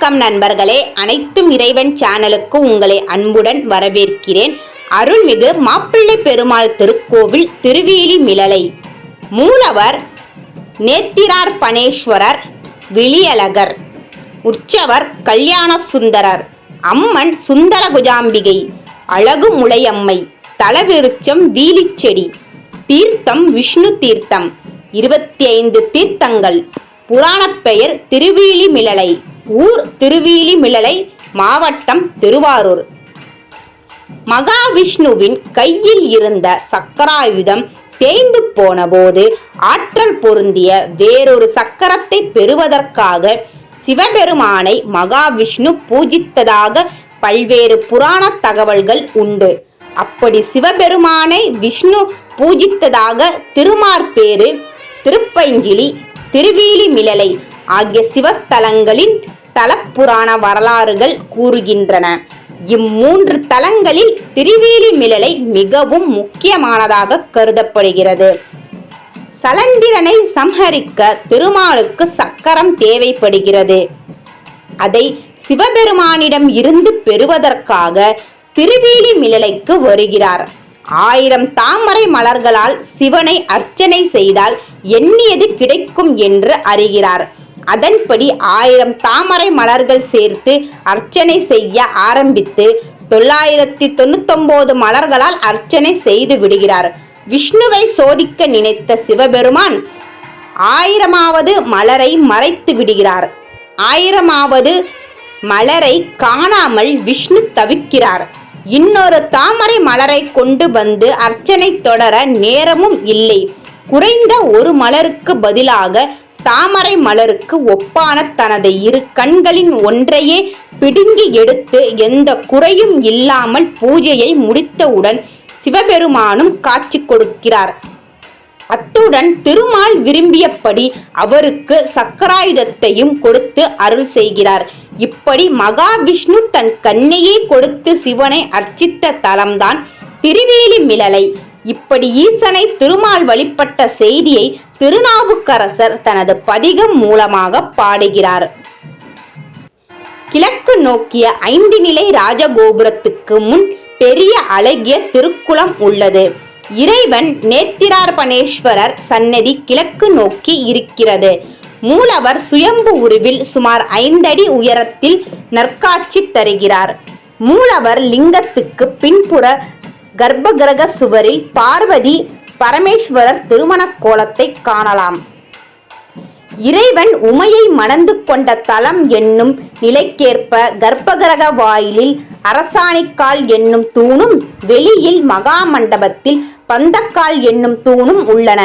வணக்கம் நண்பர்களே. அனைத்தும் இறைவன் சேனலுக்கு உங்களை அன்புடன் வரவேற்கிறேன். அருள்மிகு மாப்பிள்ளை பெருமாள் திருக்கோவில் திருவேலி மிளலை. மூலவர் நேத்திரார் பனேஸ்வரர் விழியழகர். உற்சவர் கல்யாண சுந்தரர். அம்மன் சுந்தர குஜாம்பிகை அழகு முளையம்மை தலவிருச்சம் வீலிச்செடி. தீர்த்தம் விஷ்ணு தீர்த்தம். இருபத்தி ஐந்து தீர்த்தங்கள். புராணப் பெயர் திருவீழிமிழலை ஊர் திருவீழிமிழலை மாவட்டம் திருவாரூர். மகாவிஷ்ணுவின் கையில் இருந்த சக்கராயுதம் தேய்ந்து போனபோது ஆற்றல் பொருந்திய வேறொரு சக்கரத்தை பெறுவதற்காக சிவபெருமானை மகாவிஷ்ணு பூஜித்ததாக பல்வேறு புராண தகவல்கள் உண்டு. அப்படி சிவபெருமானை விஷ்ணு பூஜித்ததாக திருமார்பேறு திருப்பஞ்சிலி திருவீலிமிழலை ஆகிய சிவஸ்தலங்களின் தலப்புராண வரலாறுகள் கூறுகின்றன. இம்மூன்று தலங்களில் திருவேலி மிளலை மிகவும் முக்கியமானதாக கருதப்படுகிறது. சலந்திரனை சம்ஹரிக்க திருமாலுக்கு சக்கரம் தேவைப்படுகிறது. அதை சிவபெருமானிடம் இருந்து பெறுவதற்காக திருவேலி மிளலைக்கு வருகிறார். ஆயிரம் தாமரை மலர்களால் சிவனை அர்ச்சனை செய்தால் எண்ணியது கிடைக்கும் என்று அறிகிறார். அதன்படி ஆயிரம் தாமரை மலர்கள் சேர்த்து அர்ச்சனை செய்ய ஆரம்பித்து தொள்ளாயிரத்தி தொண்ணூத்தொன்பது மலர்களால் அர்ச்சனை செய்து விடுகிறார். விஷ்ணுவை சோதிக்க நினைத்த சிவபெருமான் ஆயிரமாவது மலரை மறைத்து விடுகிறார். ஆயிரமாவது மலரை காணாமல் விஷ்ணு தவிக்கிறார். இன்னொரு தாமரை மலரை கொண்டு வந்து அர்ச்சனை தொடர நேரமும் இல்லை. குறைந்த ஒரு மலருக்கு பதிலாக தாமரை மலருக்கு ஒப்பான தனது இரு கண்களின் ஒன்றையே பிடுங்கி எடுத்து எந்த குறையும் இல்லாமல் பூஜையை முடித்தவுடன் சிவபெருமானும் காட்சி கொடுக்கிறார். அத்துடன் திருமால் விரும்பியபடி அவருக்கு சக்கராயுதத்தையும் கொடுத்து அருள் செய்கிறார். இப்படி மகாவிஷ்ணு தன் கண்ணையே கொடுத்து சிவனை அர்ச்சித்த தலம்தான் திருவேலி மிளலை. இப்படி ஈசனை திருமால் வழிபட்ட செய்தியை திருநாவுக்கரசர் தனது பதிகம் மூலமாக பாடுகிறார். கிழக்கு நோக்கிய ஐந்து நிலை ராஜகோபுரத்துக்கு முன் பெரிய அழகிய திருக்குளம் உள்ளது. இறைவன் நேத்திரார்பணேஸ்வரர் சன்னதி கிழக்கு நோக்கி இருக்கிறது. மூலவர் சுயம்பு உருவில் சுமார் ஐந்தடி உயரத்தில் நற்காட்சி தருகிறார். மூலவர் லிங்கத்துக்கு பின்புற கர்ப்பகிரக சுவரில் பார்வதி பரமேஸ்வரர் திருமண கோலத்தை காணலாம். இறைவன் உமையை மணந்து கொண்ட தலம் என்னும் நிலைக்கேற்ப கர்ப்பகிரக வாயிலில் அரசாணிக்கால் என்னும் தூணும் வெளியில் மகா மண்டபத்தில் பந்தக்கால் என்னும் தூணும் உள்ளன.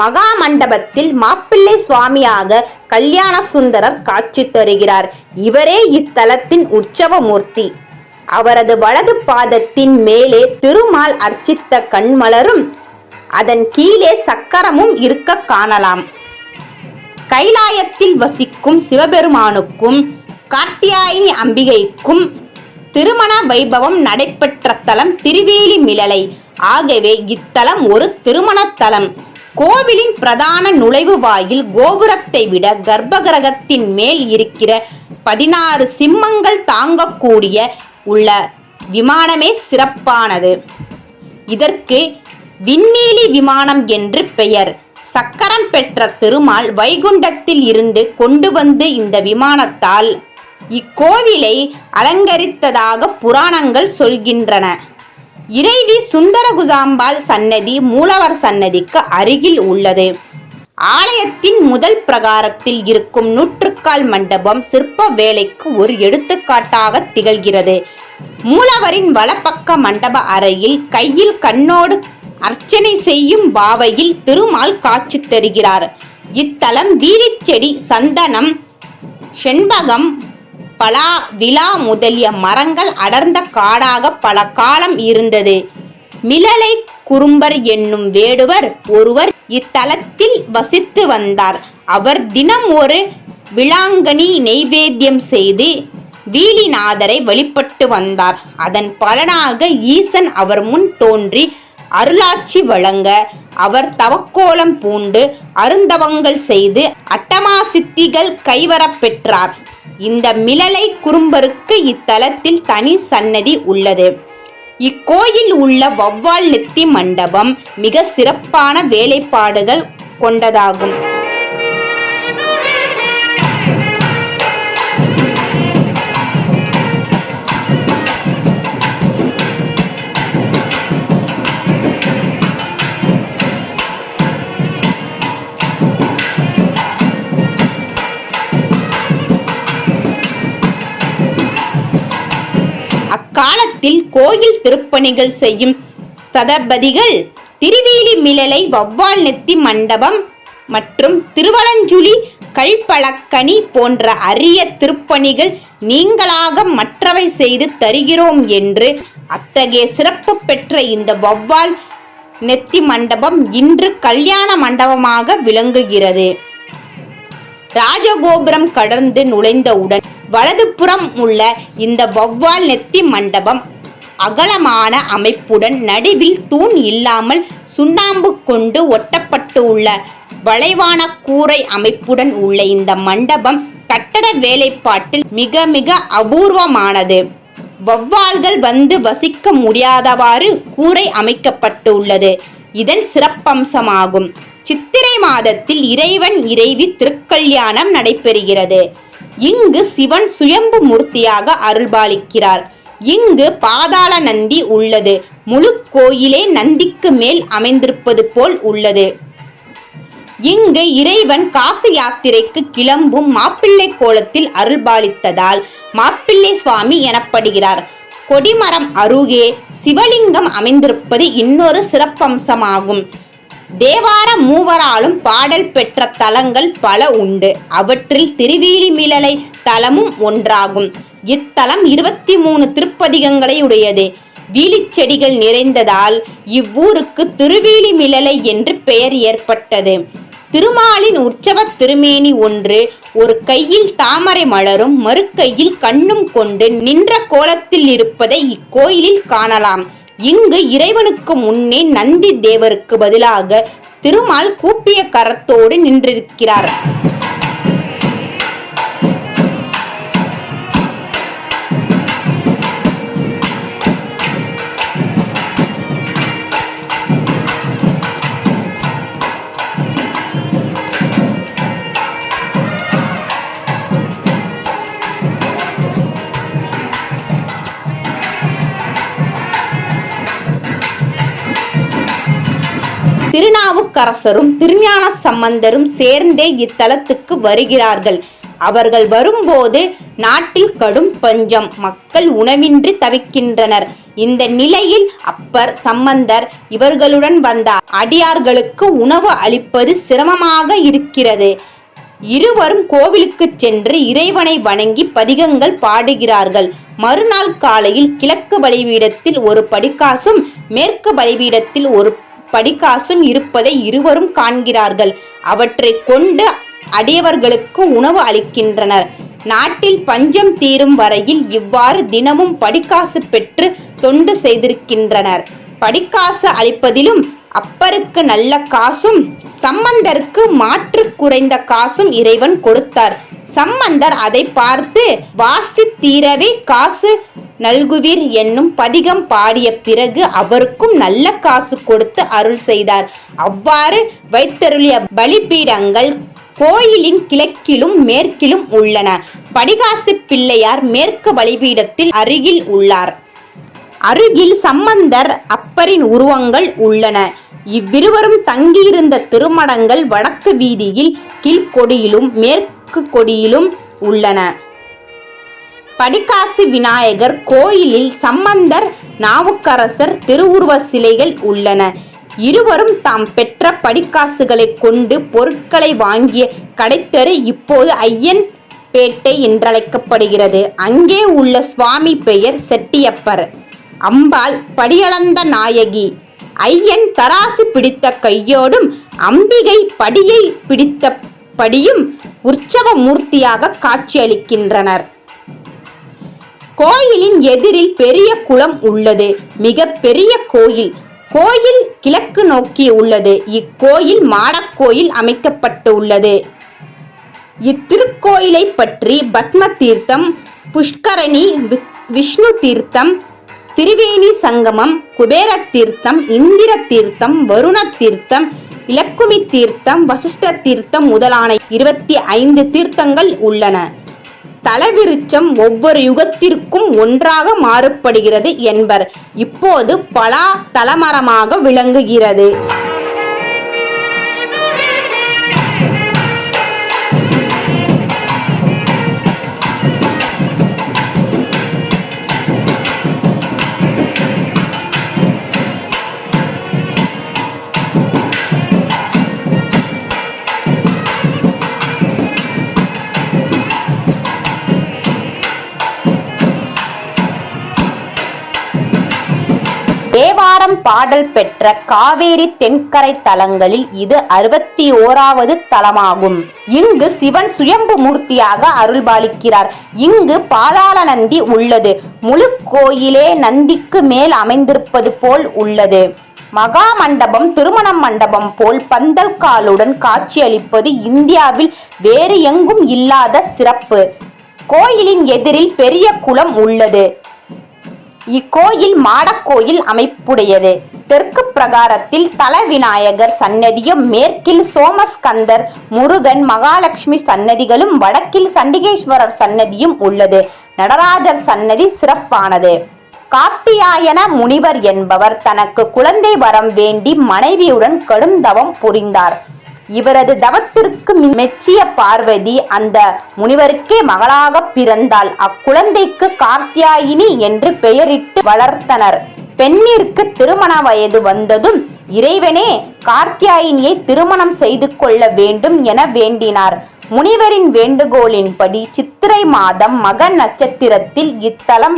மகா மண்டபத்தில் மாப்பிள்ளை சுவாமியாக கல்யாண சுந்தரர் காட்சி தருகிறார். இவரே இத்தலத்தின் உற்சவமூர்த்தி. அவரது வலது பாதத்தின் மேலே திருமால் அர்ச்சித்த கண்மலரும் அதன் கீழே சக்கரமும் இருக்க காணலாம். கைலாயத்தில் வசிக்கும் சிவபெருமானுக்கும் கார்த்தியாயினி அம்பிகைக்கும் திருமண வைபவம் நடைபெற்ற தலம் திருவேலிமிழலை ஆகவே இத்தலம் ஒரு திருமணத்தலம் கோவிலின் பிரதான நுழைவு வாயில் கோபுரத்தை விட கர்ப்பகிரகத்தின் மேல் இருக்கிற பதினாறு சிம்மங்கள் தாங்கக்கூடிய உள்ள விமானமே சிறப்பானது. இதற்கு விண்ணீலி விமானம் என்று பெயர். சக்கரம் பெற்ற திருமால் வைகுண்டத்தில் இருந்து கொண்டு வந்து இந்த விமானத்தால் இக்கோவிலை அலங்கரித்ததாக புராணங்கள் சொல்கின்றன. இறைவி சுந்தரகுசாம்பாள் சன்னதி மூலவர் சன்னதிக்கு அருகில் உள்ளது. ஆலயத்தின் முதல் பிரகாரத்தில் இருக்கும் நூற்றுக்கால் மண்டபம் சிற்ப வேலைக்கு ஒரு எடுத்துக்காட்டாக திகழ்கிறது. மூலவரின் வலப்பக்க மண்டப அறையில் கையில் கண்ணோடு அர்ச்சனை செய்யும் பாவையில் திருமால் காட்சி தருகிறார். இத்தலம் வீரிச்செடி சந்தனம் செண்பகம் பலா விழா முதலிய மரங்கள் அடர்ந்த காடாக பல காலம் இருந்தது. மிளலை குறும்பர் என்னும் வேடுவர் ஒருவர் இத்தலத்தில் வசித்து வந்தார். அவர் தினம் ஒரு விளாங்கனி நெய்வேத்தியம் செய்து வீலிநாதரை வழிபட்டு வந்தார். அதன் பலனாக ஈசன் அவர் முன் தோன்றி அருளாட்சி வழங்க அவர் தவக்கோலம் பூண்டு அருந்தவங்கள் செய்து அட்டமா சித்திகள் கைவரப் பெற்றார். இந்த மிளலை குறும்பருக்கு இத்தலத்தில் தனி சன்னதி உள்ளது. இக்கோயில் உள்ள வௌவால் நெத்தி மண்டபம் மிக சிறப்பான வேலைப்பாடுகள் கொண்டதாகும். காலத்தில் கோயில் திருப்பணிகள் செய்யும் சதபதிகள் திருவேலி மிளலை வவ்வால் நெத்தி மண்டபம் மற்றும் திருவலஞ்சுழி கல்பழக்கனி போன்ற அரிய திருப்பணிகள் நீங்களாக மற்றவை செய்து தருகிறோம் என்று அத்தகைய சிறப்பு பெற்ற இந்த வவ்வால் நெத்தி மண்டபம் இன்று கல்யாண மண்டபமாக விளங்குகிறது. ராஜகோபுரம் கடந்து நுழைந்தவுடன் வலதுபுறம் உள்ள இந்த வௌவால் நெத்தி மண்டபம் அகலமான அமைப்புடன் நடுவில் தூண் இல்லாமல் சுண்ணாம்பு கொண்டு ஒட்டப்பட்டு உள்ள வளைவான கூரை அமைப்புடன் உள்ள இந்த மண்டபம் கட்டட வேலைப்பாட்டில் மிக மிக அபூர்வமானது. வௌவால்கள் வந்து வசிக்க முடியாதவாறு கூரை அமைக்கப்பட்டுள்ளது. இதன் சிறப்பம்சமாகும். சித்திரை மாதத்தில் இறைவன் இறைவி திருக்கல்யாணம் நடைபெறுகிறது. இங்கு சிவன் சுயம்பு மூர்த்தியாக அருள்பாலிக்கிறார். இங்கு பாதாள நந்தி உள்ளது. முழு கோயிலே நந்திக்கு மேல் அமைந்திருப்பது போல் உள்ளது. இங்கு இறைவன் காசி யாத்திரைக்கு கிளம்பும் மாப்பிள்ளை கோலத்தில் அருள்பாலித்ததால் மாப்பிள்ளை சுவாமி எனப்படுகிறார். கொடிமரம் அருகே சிவலிங்கம் அமைந்திருப்பது இன்னொரு சிறப்பம்சமாகும். தேவார மூவராலும் பாடல் பெற்ற தலங்கள் பல உண்டு. அவற்றில் திருவேலிமிழலை தலமும் ஒன்றாகும். இத்தலம் இருபத்தி மூணு திருப்பதிகங்களை உடையது. வீலிச்செடிகள் நிறைந்ததால் இவ்வூருக்கு திருவேலிமிழலை என்று பெயர் ஏற்பட்டது. திருமாலின் உற்சவ திருமேனி ஒன்று ஒரு கையில் தாமரை மலரும் மறு கையில் கண்ணும் கொண்டு நின்ற கோலத்தில் இருப்பதை இக்கோயிலில் காணலாம். இங்கு இறைவனுக்கு முன்னே நந்தி தேவருக்கு பதிலாக திருமால் கூப்பிய கரத்தோடு நின்றிருக்கிறார். திருநாவுக்கரசரும் திருஞான சம்பந்தரும் சேர்ந்தே இத்தலத்துக்கு வருகிறார்கள். அவர்கள் வரும்போது நாட்டில் கடும் பஞ்சம் மக்கள் உணவின்றி தவிக்கின்றனர். இந்த நிலையில் அப்பர் சம்பந்தர் இவர்களுடன் வந்த அடியார்களுக்கு உணவு அளிப்பது சிரமமாக இருக்கிறது. இருவரும் கோவிலுக்கு சென்று இறைவனை வணங்கி பதிகங்கள் பாடுகிறார்கள். மறுநாள் காலையில் கிழக்கு பலிபீடத்தில் ஒரு படிக்காசும் மேற்கு பலிபீடத்தில் ஒரு படிக்காசும் இருப்பதை இருவரும் காண்கிறார்கள். அவற்றை கொண்டு அடியவர்களுக்கு உணவு அளிக்கின்றனர். நாட்டில் பஞ்சம் தீரும் வரையில் இவ்வாறு தினமும் படிக்காசு பெற்று தொண்டு செய்திருக்கின்றனர். படிக்காசு அளிப்பதிலும் அப்பருக்கு நல்ல காசும் சம்பந்தருக்கு மாற்று குறைந்த காசும் இறைவன் கொடுத்தார். சம்பந்தர் அதை பார்த்து வாசி தீரவே காசு நல்குவீர் என்னும் பதிகம் பாடிய பிறகு அவருக்கும் நல்ல காசு கொடுத்து அருள் செய்தார். அவ்வாறு வைத்தருளிய பலிபீடங்கள் கோயிலின் கிழக்கிலும் மேற்கிலும் உள்ளன. படிகாசு பிள்ளையார் மேற்கு பலிபீடத்தில் அருகில் உள்ளார். அருகில் சம்பந்தர் அப்பரின் உருவங்கள் உள்ளன. இவ்விருவரும் தங்கியிருந்த திருமடங்கள் வடக்கு வீதியில் கீழ்கொடியிலும் மேற்கு வாக்கு கொடியிலும் உள்ளன. படிக்காசி விநாயகர் கோயிலில் சம்பந்தர் நாவுக்கரசர் திருவுருவ சிலைகள் உள்ளன. இருவரும் தாம் பெற்ற படிக்காசுகளை கொண்டு பொருட்களை வாங்கிய கடைத்தெரு இப்போது ஐயன் பேட்டை என்றழைக்கப்படுகிறது. அங்கே உள்ள சுவாமி பெயர் செட்டியப்பர். அம்பாள் படியளந்த நாயகி. ஐயன் தராசு பிடித்த கையோடும் அம்பிகை படியை பிடித்த படியும் உற்சவ மூர்த்தியாக காட்சியளிக்கின்றனர். கோயிலின் எதிரில் பெரிய குளம் உள்ளது. மிக பெரிய கோயில். கோயில் கிழக்கு நோக்கி உள்ளது. இக்கோயில் மாடக்கோயில் அமைக்கப்பட்டு உள்ளது. இத்திருக்கோயிலை பற்றி பத்ம தீர்த்தம் புஷ்கரணி வி- விஷ்ணு தீர்த்தம் திரிவேணி சங்கமம் குபேர தீர்த்தம் இந்திர தீர்த்தம் வருண தீர்த்தம் இலக்குமி தீர்த்தம் வசிஷ்ட தீர்த்தம் முதலான இருபத்தி ஐந்து தீர்த்தங்கள் உள்ளன. தலவிருச்சம் ஒவ்வொரு யுகத்திற்கும் ஒன்றாக மாறுபடுகிறது என்பர். இப்போது பலா தலமரமாக விளங்குகிறது. பாடல் பெற்ற காவேரி தென்கரை தலங்களில் இது அறுபத்தி ஓராவது தலமாகும். இங்கு சிவன் சுயம்பு மூர்த்தியாக அருள்பாலிக்கிறார். இங்கு பாதாள நந்தி உள்ளது. முழு கோயிலே நந்திக்கு மேல் அமைந்திருப்பது போல் உள்ளது. மகா மண்டபம் திருமணம் மண்டபம் போல் பந்தல் காலுடன் காட்சியளிப்பது இந்தியாவில் வேறு எங்கும் இல்லாத சிறப்பு. கோயிலின் எதிரில் பெரிய குளம் உள்ளது. இக்கோயில் மாடக்கோயில் அமைப்புடையது. தெற்கு பிரகாரத்தில் தல விநாயகர் சன்னதியும் மேற்கில் சோமஸ்கந்தர் முருகன் மகாலட்சுமி சன்னதிகளும் வடக்கில் சண்டிகேஸ்வரர் சன்னதியும் உள்ளது. நடராஜர் சன்னதி சிறப்பானது. காத்தியாயன முனிவர் என்பவர் தனக்கு குழந்தை வரம் வேண்டி மனைவியுடன் கடும் தவம் புரிந்தார். இவரது தவத்திற்கு மெச்சிய பார்வதி அந்த முனிவருக்கே மகளாக பிறந்தாள். அக்குழந்தைக்கு கார்த்தியாயினி என்று பெயரிட்டு வளர்த்தனர். பெண்ணிற்கு திருமண வயது வந்ததும் இறைவனே கார்த்தியாயினியை திருமணம் செய்து கொள்ள வேண்டும் என வேண்டினார். முனிவரின் வேண்டுகோளின்படி சித்திரை மாதம் மக நட்சத்திரத்தில் இத்தலம்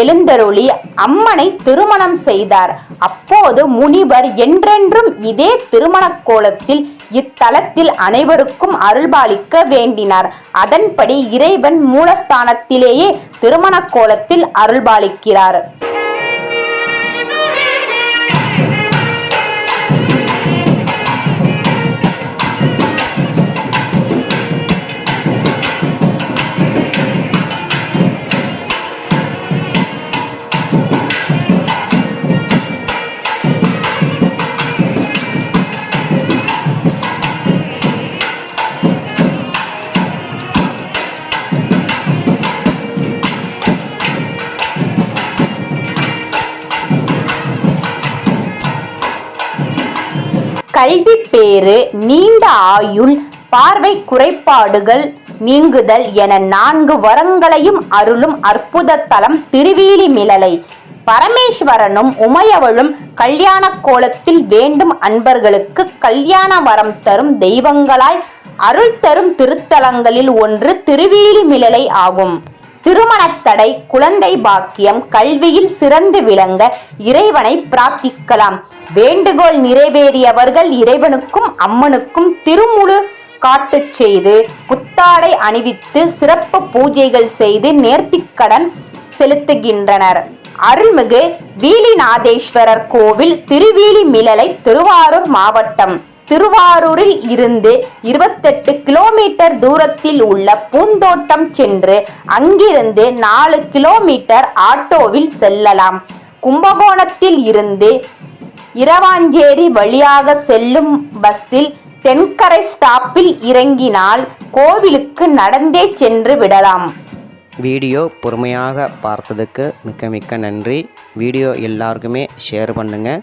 எழுந்தருளி அம்மனை திருமணம் செய்தார். அப்போது முனிவர் என்றென்றும் இதே திருமண கோலத்தில் இத்தலத்தில் அனைவருக்கும் அருள்பாலிக்க வேண்டினார். அதன்படி இறைவன் மூலஸ்தானத்திலேயே திருமண கோலத்தில் அருள்பாலிக்கிறார். கல்வி பேறு நீண்ட ஆயுள் பார்வை குறைபாடுகள் நீங்குதல் என நான்கு வரங்களையும் அருளும் அற்புத தலம் திருவீலிமிழலை பரமேஸ்வரனும் உமையவளும் கல்யாண கோலத்தில் வேண்டும் அன்பர்களுக்கு கல்யாண வரம் தரும் தெய்வங்களாய் அருள் தரும் திருத்தலங்களில் ஒன்று திருவீலிமிழலை ஆகும். திருமணத்தடை குழந்தை பாக்கியம் கல்வியில் சிறந்து விளங்க இறைவனை பிரார்த்திக்கலாம். வேண்டுகோள் நிறைவேறியவர்கள் இறைவனுக்கும் அம்மனுக்கும் திருமுழு காட்டு செய்து புத்தாடை அணிவித்து சிறப்பு பூஜைகள் செய்து நேர்த்திக்கடன் செலுத்துகின்றனர். அருள்மிகு வீலிநாதேஸ்வரர் கோவில் திருவீலிமிழலை திருவாரூர் மாவட்டம். திருவாரூரில் இருந்து இருபத்தெட்டு கிலோமீட்டர் தூரத்தில் உள்ள பூந்தோட்டம் சென்று அங்கிருந்து நாலு கிலோமீட்டர் ஆட்டோவில் செல்லலாம். கும்பகோணத்தில் இருந்து இரவாஞ்சேரி வழியாக செல்லும் பஸ்ஸில் தென்கரை ஸ்டாப்பில் இறங்கினால் கோவிலுக்கு நடந்தே சென்று விடலாம். வீடியோ பொறுமையாக பார்த்ததுக்கு மிக்க மிக்க நன்றி. வீடியோ எல்லாருக்குமே ஷேர் பண்ணுங்கள்